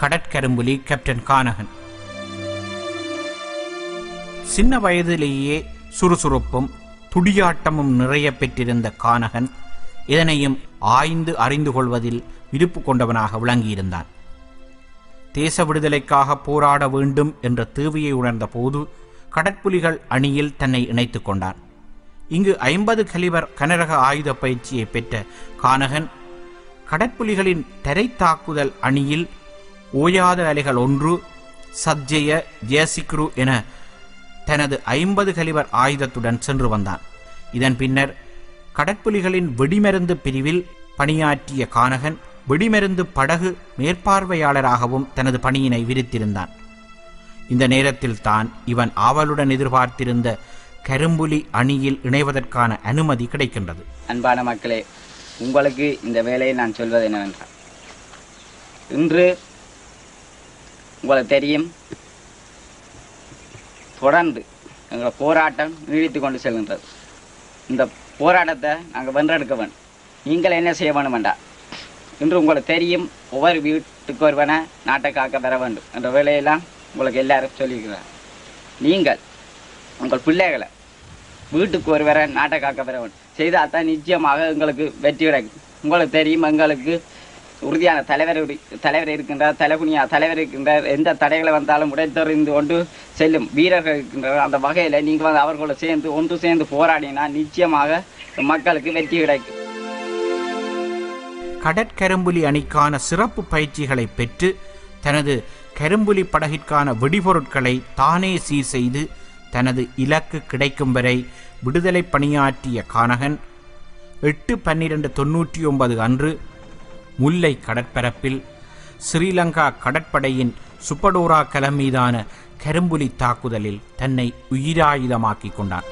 கடற்கரும்புலி captain கானகன். சின்ன வயதிலேயே சுறுசுறுப்பும் துடியாட்டமும் நிறைய பெற்றிருந்த கானகன் இதனையும் ஆய்ந்து அறிந்து கொள்வதில் விருப்பு கொண்டவனாக விளங்கியிருந்தான். தேச விடுதலைக்காக போராட வேண்டும் என்ற தேவையை உணர்ந்த போது கடற்புலிகள் அணியில் தன்னை இணைத்துக் கொண்டான். இங்கு ஐம்பது கலிவர் கனரக ஆயுத பயிற்சியை பெற்ற கானகன் கடற்புலிகளின் தரை தாக்குதல் அணியில் ஓயாத அலைகள் ஒன்று சத்ஜெய ஜேசிக்ரு என தனது ஐம்பது கலிவர் ஆயுதத்துடன் சென்று வந்தான். இதன் பின்னர் கடற்புலிகளின் வெடிமருந்து பிரிவில் பணியாற்றிய கானகன் வெடிமருந்து படகு மேற்பார்வையாளராகவும் தனது பணியினை விரித்திருந்தான். இந்த நேரத்தில் தான் இவன் ஆவலுடன் எதிர்பார்த்திருந்த கரும்புலி அணியில் இணைவதற்கான அனுமதி கிடைக்கின்றது. அன்பான மக்களே உங்களுக்கு இந்த வேலையை நான் சொல்வது என்னவென்றால் இன்று உங்களுக்கு தெரியும். தொடர்ந்து எங்கள் போராட்டம் நீடித்து கொண்டு செல்கின்றது. இந்த போராட்டத்தை நாங்கள் வென்றெடுக்க வேண்டும் நீங்கள் என்ன செய்ய வேண்டுமெண்டா இன்று உங்களுக்கு தெரியும் ஒவ்வொரு வீட்டுக்கு ஒருவனை நாட்டை காக்க தர வேண்டும் என்ற வேலையெல்லாம் உங்களுக்கு எல்லாரும் சொல்லியிருக்கிறார். நீங்கள் உங்கள் பிள்ளைகளை வீட்டுக்கு ஒருவரை நாட்டை காக்க பெற வேண்டும். செய்தால் தான் நிச்சயமாக எங்களுக்கு வெற்றி கிடைக்கும். உங்களுக்கு தெரியும் எங்களுக்கு உறுதியான தலைவர் தலைவர் இருக்கின்றார் தலைகுனியா தலைவர் இருக்கின்றார். எந்த தடைகளை வந்தாலும் உடைத்தறிந்து கொண்டு செல்லும் வீரர்கள் இருக்கின்றார் அந்த வகையில் நீங்கள் வந்து அவர்களோட சேர்ந்து ஒன்று சேர்ந்து போராடினா நிச்சயமாக மக்களுக்கு வெற்றி கிடைக்கும். கடற்கரும்புலி அணிக்கான சிறப்பு பயிற்சிகளை பெற்று தனது கரும்புலி படகிற்கான வெடிபொருட்களை தானே சீர் செய்து தனது இலக்கு கிடைக்கும் வரை விடுதலை பணியாற்றிய கானகன் எட்டு பன்னிரண்டு தொன்னூற்றி ஒன்பது அன்று முல்லை கடற்பரப்பில் ஸ்ரீலங்கா கடற்படையின் சுப்படோரா கலம் மீதான கரும்புலி தாக்குதலில் தன்னை உயிராயுதமாக்கிக் கொண்டான்.